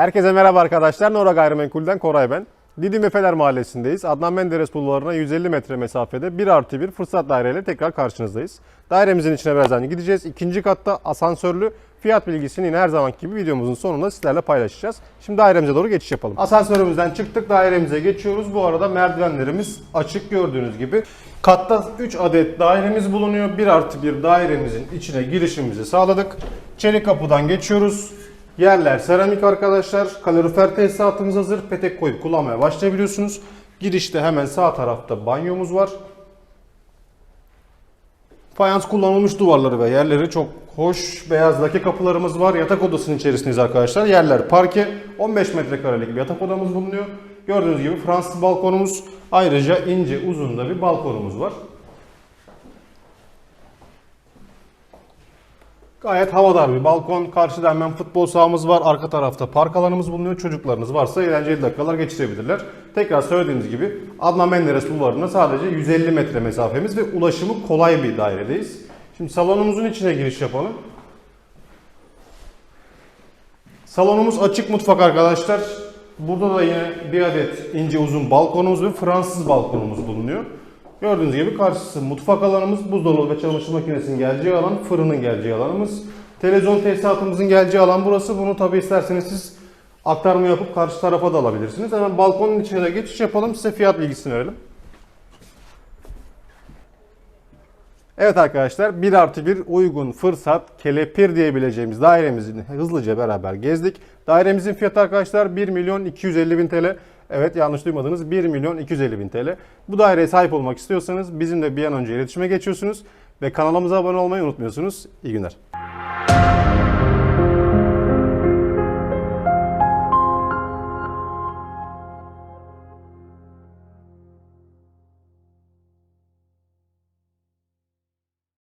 Herkese merhaba arkadaşlar. Nora Gayrimenkul'den Koray ben. Didim Efeler Mahallesi'ndeyiz. Adnan Menderes Bulvarı'na 150 metre mesafede 1 artı 1 fırsat daireyle tekrar karşınızdayız. Dairemizin içine birazdan gideceğiz. İkinci katta asansörlü fiyat bilgisini yine her zamanki gibi videomuzun sonunda sizlerle paylaşacağız. Şimdi dairemize doğru geçiş yapalım. Asansörümüzden çıktık dairemize geçiyoruz. Bu arada merdivenlerimiz açık gördüğünüz gibi. Katta 3 adet dairemiz bulunuyor. 1 artı 1 dairemizin içine girişimizi sağladık. Çelik kapıdan geçiyoruz. Yerler seramik arkadaşlar. Kalorifer tesisatımız hazır. Petek koyup kullanmaya başlayabiliyorsunuz. Girişte hemen sağ tarafta banyomuz var. Fayans kullanılmış duvarları ve yerleri çok hoş. Beyaz lake kapılarımız var. Yatak odasının içerisindeyiz arkadaşlar. Yerler parke. 15 metrekarelik bir yatak odamız bulunuyor. Gördüğünüz gibi Fransız balkonumuz. Ayrıca ince uzun da bir balkonumuz var. Gayet havadar bir balkon. Karşıda hemen futbol sahamız var. Arka tarafta park alanımız bulunuyor. Çocuklarınız varsa eğlenceli dakikalar geçirebilirler. Tekrar söylediğimiz gibi Adnan Menderes Bulvarı'na sadece 150 metre mesafemiz ve ulaşımı kolay bir dairedeyiz. Şimdi salonumuzun içine giriş yapalım. Salonumuz açık mutfak arkadaşlar. Burada da yine bir adet ince uzun balkonumuz ve Fransız balkonumuz bulunuyor. Gördüğünüz gibi karşısı mutfak alanımız, buzdolabı ve çamaşır makinesinin geleceği alan, fırının geleceği alanımız. Televizyon tesisatımızın geleceği alan burası. Bunu tabi isterseniz siz aktarma yapıp karşı tarafa da alabilirsiniz. Hemen balkonun içine de geçiş yapalım. Size fiyat bilgisini verelim. Evet arkadaşlar 1 artı 1 uygun fırsat kelepir diyebileceğimiz dairemizi hızlıca beraber gezdik. Dairemizin fiyatı arkadaşlar 1 milyon 250 bin TL. Evet yanlış duymadınız 1 milyon 250 bin TL. Bu daireye sahip olmak istiyorsanız bizimle bir an önce iletişime geçiyorsunuz ve kanalımıza abone olmayı unutmuyorsunuz. İyi günler.